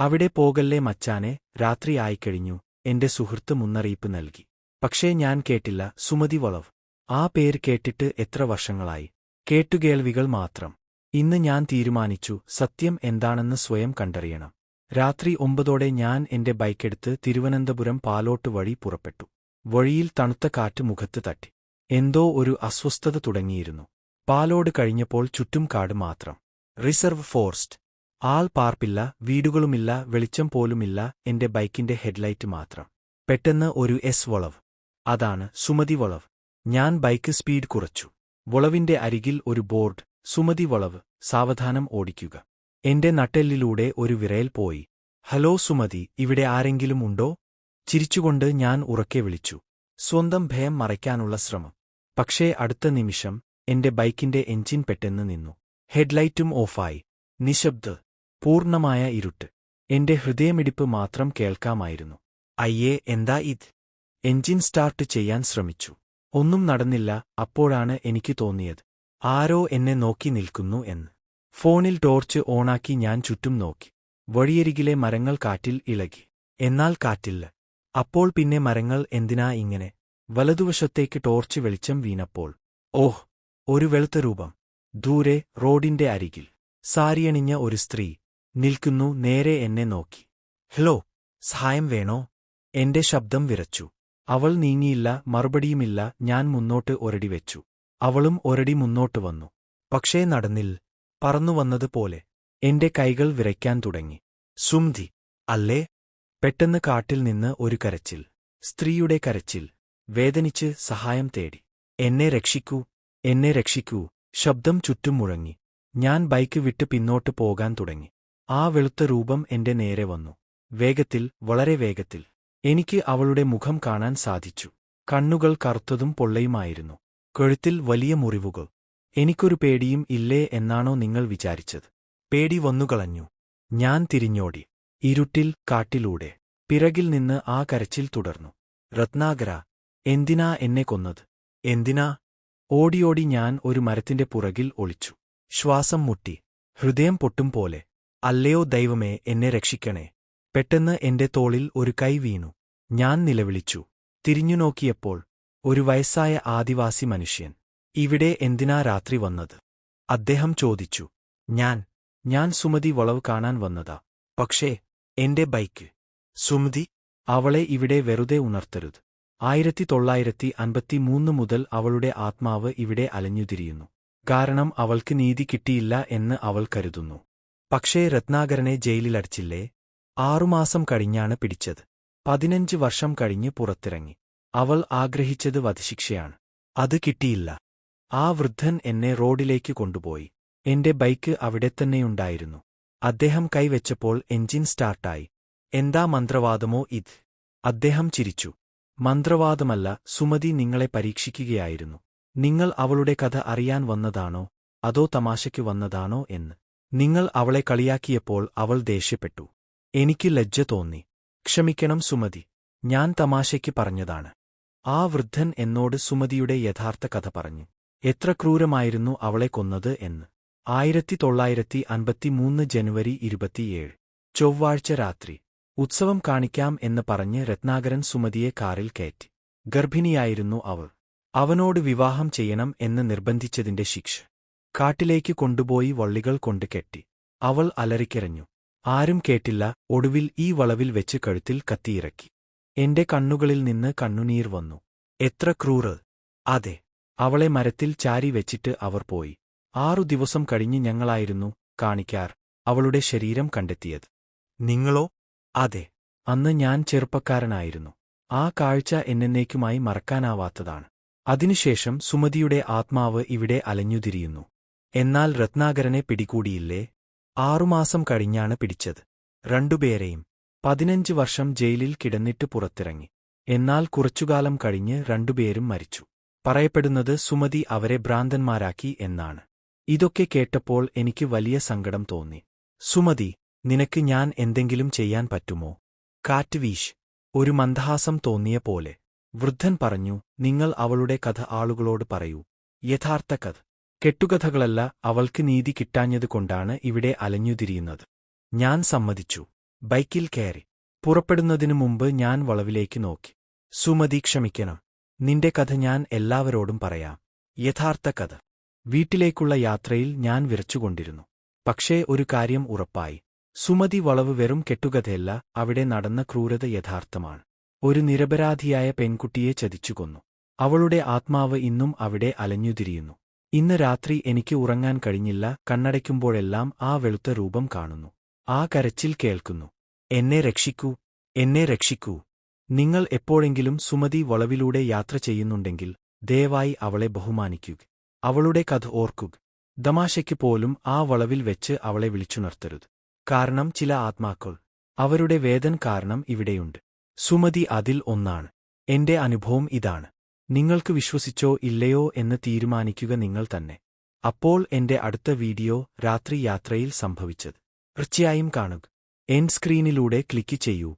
അവിടെ പോകല്ലേ മച്ചാനെ രാത്രി ആയിക്കഴിഞ്ഞു എന്റെ സുഹൃത്ത് മുന്നറിയിപ്പ് നൽകി. പക്ഷേ ഞാൻ കേട്ടില്ല സുമതി വളവ്. ആ പേര് കേട്ടിട്ട് എത്ര വർഷങ്ങളായി. കേട്ടുകേൾവികൾ മാത്രം. ഇന്ന് ഞാൻ തീരുമാനിച്ചു സത്യം എന്താണെന്ന് സ്വയം കണ്ടറിയണം. രാത്രി ഒമ്പതോടെ ഞാൻ എന്റെ ബൈക്കെടുത്ത് തിരുവനന്തപുരം പാലോട്ട് വഴി പുറപ്പെട്ടു. വഴിയിൽ തണുത്ത കാറ്റ് മുഖത്ത് തട്ടി. എന്തോ ഒരു അസ്വസ്ഥത തുടങ്ങിയിരുന്നു. പാലോട് കഴിഞ്ഞപ്പോൾ ചുറ്റും കാട് മാത്രം. Reserve forest. ആൾ പാർപ്പില്ല വീടുകളുമില്ല വെളിച്ചം പോലുമില്ല എന്റെ ബൈക്കിന്റെ ഹെഡ്ലൈറ്റ് മാത്രം. പെട്ടെന്ന് ഒരു എസ് വളവ്. അതാണ് സുമതി വളവ്. ഞാൻ ബൈക്ക് സ്പീഡ് കുറച്ചു. വളവിന്റെ അരികിൽ ഒരു ബോർഡ്. സുമതി വളവ്. സാവധാനം ഓടിക്കുക. എന്റെ നട്ടെല്ലിലൂടെ ഒരു വിറയൽ പോയി. ഹലോ സുമതി ഇവിടെ ആരെങ്കിലും ഉണ്ടോ? ചിരിച്ചുകൊണ്ട് ഞാൻ ഉറക്കെ വിളിച്ചു. സ്വന്തം ഭയം മറയ്ക്കാനുള്ള ശ്രമം. പക്ഷേ അടുത്ത നിമിഷം എന്റെ ബൈക്കിന്റെ എഞ്ചിൻ പെട്ടെന്ന് നിന്നു. ഹെഡ്ലൈറ്റും ഓഫായി. നിശബ്ദ. പൂർണമായ ഇരുട്ട്. എന്റെ ഹൃദയമിടിപ്പ് മാത്രം കേൾക്കാമായിരുന്നു. അയ്യേ എന്താ ഇത്? എഞ്ചിൻ സ്റ്റാർട്ട് ചെയ്യാൻ ശ്രമിച്ചു. ഒന്നും നടന്നില്ല അപ്പോഴാണ് എനിക്ക് തോന്നിയത്. ആരോ എന്നെ നോക്കി നിൽക്കുന്നു എന്ന്. ഫോണിൽ ടോർച്ച് ഓണാക്കി ഞാൻ ചുറ്റും നോക്കി. വഴിയരികിലെ മരങ്ങൾ കാറ്റിൽ ഇളകി. എന്നാൽ കാറ്റില്ല. അപ്പോൾ പിന്നെ മരങ്ങൾ എന്തിനാ ഇങ്ങനെ? വലതുവശത്തേക്ക് ടോർച്ച് വെളിച്ചം വീണപ്പോൾ. ഓഹ് ഒരു വെളുത്ത രൂപം. ദൂരെ റോഡിന്റെ അരികിൽ. സാരിയണിഞ്ഞ ഒരു സ്ത്രീ. നിൽക്കുന്നു നേരെ എന്നെ നോക്കി. ഹലോ സഹായം വേണോ? എന്റെ ശബ്ദം വിറച്ചു. അവൾ നീങ്ങിയില്ല മറുപടിയുമില്ല ഞാൻ മുന്നോട്ട് ഒരടി വെച്ചു. അവളും ഒരടി മുന്നോട്ട് വന്നു. പക്ഷേ നടന്നിൽ പറന്നു വന്നതുപോലെ എന്റെ കൈകൾ വിറയ്ക്കാൻ തുടങ്ങി. സുംധി അല്ലേ? പെട്ടെന്ന് കാട്ടിൽ നിന്ന് ഒരു കരച്ചിൽ. സ്ത്രീയുടെ കരച്ചിൽ. വേദനിച്ച് സഹായം തേടി. എന്നെ രക്ഷിക്കൂ എന്നെ രക്ഷിക്കൂ. ശബ്ദം ചുറ്റും മുഴങ്ങി. ഞാൻ ബൈക്ക് വിട്ട് പിന്നോട്ട് പോകാൻ തുടങ്ങി. ആ വെളുത്ത രൂപം എന്റെ നേരെ വന്നു. വേഗത്തിൽ വളരെ വേഗത്തിൽ. എനിക്ക് അവളുടെ മുഖം കാണാൻ സാധിച്ചു. കണ്ണുകൾ കറുത്തതും പൊള്ളയുമായിരുന്നു. കഴുത്തിൽ വലിയ മുറിവുകൾ. എനിക്കൊരു പേടിയും ഇല്ലേ എന്നാണോ നിങ്ങൾ വിചാരിച്ചത്. പേടി വന്നുകളഞ്ഞു. ഞാൻ തിരിഞ്ഞോടി. ഇരുട്ടിൽ കാട്ടിലൂടെ. പിറകിൽ നിന്ന് ആ കരച്ചിൽ തുടർന്നു. രത്നാകര എന്തിനാ എന്നെ കൊന്നത്? എന്തിനാ? ഓടിയോടി ഞാൻ ഒരു മരത്തിന്റെ പുറകിൽ ഒളിച്ചു. ശ്വാസം മുട്ടി. ഹൃദയം പൊട്ടും പോലെ. അല്ലയോ ദൈവമേ എന്നെ രക്ഷിക്കണേ. പെട്ടെന്ന് എന്റെ തോളിൽ ഒരു കൈ വീണു. ഞാൻ നിലവിളിച്ചു. തിരിഞ്ഞുനോക്കിയപ്പോൾ ഒരു വയസ്സായ ആദിവാസി മനുഷ്യൻ. ഇവിടെ എന്തിനാ രാത്രി വന്നത്? അദ്ദേഹം ചോദിച്ചു. ഞാൻ ഞാൻ സുമതി വളവ് കാണാൻ വന്നതാ. പക്ഷേ എന്റെ ബൈക്ക്. സുമതി അവളെ ഇവിടെ വെറുതെ ഉണർത്തരുത്. ആയിരത്തി തൊള്ളായിരത്തി അൻപത്തിമൂന്ന് മുതൽ അവളുടെ ആത്മാവ് ഇവിടെ അലഞ്ഞുതിരിയുന്നു. കാരണം അവൾക്ക് നീതി കിട്ടിയില്ല എന്ന് അവൾ കരുതുന്നു. പക്ഷേ രത്നാകരനെ ജയിലിലടച്ചില്ലേ? ആറുമാസം കഴിഞ്ഞാണ് പിടിച്ചത്. പതിനഞ്ച് വർഷം കഴിഞ്ഞ് പുറത്തിറങ്ങി. അവൾ ആഗ്രഹിച്ചത് വധശിക്ഷയാണ്. അത് കിട്ടിയില്ല. ആ വൃദ്ധൻ എന്നെ റോഡിലേക്ക് കൊണ്ടുപോയി. എന്റെ ബൈക്ക് അവിടെത്തന്നെയുണ്ടായിരുന്നു അദ്ദേഹം കൈവച്ചപ്പോൾ എഞ്ചിൻ സ്റ്റാർട്ടായി. എന്താ മന്ത്രവാദമോ ഇത്? അദ്ദേഹം ചിരിച്ചു. മന്ത്രവാദമല്ല സുമതി നിങ്ങളെ പരീക്ഷിക്കുകയായിരുന്നു. നിങ്ങൾ അവളുടെ കഥ അറിയാൻ വന്നതാണോ? അതോ തമാശയ്ക്ക് വന്നതാണോ എന്ന്. നിങ്ങൾ അവളെ കളിയാക്കിയപ്പോൾ അവൾ ദേഷ്യപ്പെട്ടു. എനിക്ക് ലജ്ജ തോന്നി. ക്ഷമിക്കണം സുമതി. ഞാൻ തമാശയ്ക്ക് പറഞ്ഞതാണ്. ആ വൃദ്ധൻ എന്നോട് സുമതിയുടെ യഥാർത്ഥ കഥ പറഞ്ഞു. എത്ര ക്രൂരമായിരുന്നു അവളെ കൊന്നത് എന്ന്. ആയിരത്തി തൊള്ളായിരത്തി അൻപത്തിമൂന്ന് ജനുവരി ഇരുപത്തിയേഴ്. ചൊവ്വാഴ്ച രാത്രി. ഉത്സവം കാണിക്കാം എന്ന് പറഞ്ഞ് രത്നാകരൻ സുമതിയെ കാറിൽ കയറ്റി. ഗർഭിണിയായിരുന്നു അവൾ. അവനോട് വിവാഹം ചെയ്യണം എന്ന് നിർബന്ധിച്ചതിന്റെ ശിക്ഷ. കാട്ടിലേക്ക് കൊണ്ടുപോയി വള്ളികൾ കൊണ്ട് കെട്ടി. അവൾ അലറിക്കരഞ്ഞു. ആരും കേട്ടില്ല ഒടുവിൽ ഈ വളവിൽ വെച്ച് കഴുത്തിൽ കത്തിയിറക്കി. എന്റെ കണ്ണുകളിൽ നിന്ന് കണ്ണുനീർ വന്നു. എത്ര ക്രൂറ്. അതെ അവളെ മരത്തിൽ ചാരി വെച്ചിട്ട് അവർ പോയി. ആറു ദിവസം കഴിഞ്ഞ് ഞങ്ങളായിരുന്നു കാണിക്കാർ അവളുടെ ശരീരം കണ്ടെത്തിയത്. നിങ്ങളോ? അതെ അന്ന് ഞാൻ ചെറുപ്പക്കാരനായിരുന്നു. ആ കാഴ്ച എന്നേക്കുമായി മറക്കാനാവാത്തതാണ്. അതിനുശേഷം സുമതിയുടെ ആത്മാവ് ഇവിടെ അലഞ്ഞുതിരിയുന്നു. എന്നാൽ രത്നാകരനെ പിടികൂടിയില്ലേ? ആറുമാസം കഴിഞ്ഞാണ് പിടിച്ചത്. രണ്ടുപേരെയും. പതിനഞ്ച് വർഷം ജയിലിൽ കിടന്നിട്ട് പുറത്തിറങ്ങി. എന്നാൽ കുറച്ചുകാലം കഴിഞ്ഞ് രണ്ടുപേരും മരിച്ചു. പറയപ്പെടുന്നത് സുമതി അവരെ ഭ്രാന്തന്മാരാക്കി എന്നാണ്. ഇതൊക്കെ കേട്ടപ്പോൾ എനിക്ക് വലിയ സങ്കടം തോന്നി. സുമതി നിനക്ക് ഞാൻ എന്തെങ്കിലും ചെയ്യാൻ പറ്റുമോ? കാറ്റ് വീശ്. ഒരു മന്ദഹാസം തോന്നിയ പോലെ. വൃദ്ധൻ പറഞ്ഞു നിങ്ങൾ അവളുടെ കഥ ആളുകളോട് പറയൂ. യഥാർത്ഥ കഥ. കെട്ടുകഥകളല്ല അവൾക്ക് നീതി കിട്ടാഞ്ഞതുകൊണ്ടാണ് ഇവിടെ അലഞ്ഞുതിരിയുന്നത്. ഞാൻ സമ്മതിച്ചു. ബൈക്കിൽ കയറി. പുറപ്പെടുന്നതിനു മുമ്പ് ഞാൻ വളവിലേക്ക് നോക്കി. സുമതി ക്ഷമിക്കണം. നിന്റെ കഥ ഞാൻ എല്ലാവരോടും പറയാം. യഥാർത്ഥ കഥ. വീട്ടിലേക്കുള്ള യാത്രയിൽ ഞാൻ വിറച്ചുകൊണ്ടിരുന്നു. പക്ഷേ ഒരു കാര്യം ഉറപ്പായി. സുമതി വളവ് വെറും കെട്ടുകഥയല്ല അവിടെ നടന്ന ക്രൂരത യഥാർത്ഥമാണ്. ഒരു നിരപരാധിയായ പെൺകുട്ടിയെ ചതിച്ചുകൊന്നു. അവളുടെ ആത്മാവ് ഇന്നും അവിടെ അലഞ്ഞുതിരിയുന്നു. ഇന്ന് രാത്രി എനിക്ക് ഉറങ്ങാൻ കഴിഞ്ഞില്ല കണ്ണടയ്ക്കുമ്പോഴെല്ലാം ആ വെളുത്ത രൂപം കാണുന്നു. ആ കരച്ചിൽ കേൾക്കുന്നു. എന്നെ രക്ഷിക്കൂ എന്നെ രക്ഷിക്കൂ. നിങ്ങൾ എപ്പോഴെങ്കിലും സുമതി വളവിലൂടെ യാത്ര ചെയ്യുന്നുണ്ടെങ്കിൽ ദയവായി അവളെ ബഹുമാനിക്കുക അവളുടെ കഥ ഓർക്കുക തമാശയ്ക്ക് പോലും ആ വളവിൽ വെച്ച് അവളെ വിളിച്ചുണർത്തരുത്. കാരണം ചില ആത്മാക്കൾ അവരുടെ വേദൻ കാരണം ഇവിടെയുണ്ട്. സുമതി അതിൽ ഒന്നാണ്. എന്റെ അനുഭവം ഇതാണ്. നിങ്ങൾക്ക് വിശ്വസിച്ചോ ഇല്ലയോ എന്ന് തീരുമാനിക്കുക നിങ്ങൾ തന്നെ. അപ്പോൾ എന്റെ അടുത്ത വീഡിയോ രാത്രി യാത്രയിൽ സംഭവിച്ചത്. തീർച്ചയായും കാണുക. എൻ സ്ക്രീനിലൂടെ ക്ലിക്ക് ചെയ്യൂ.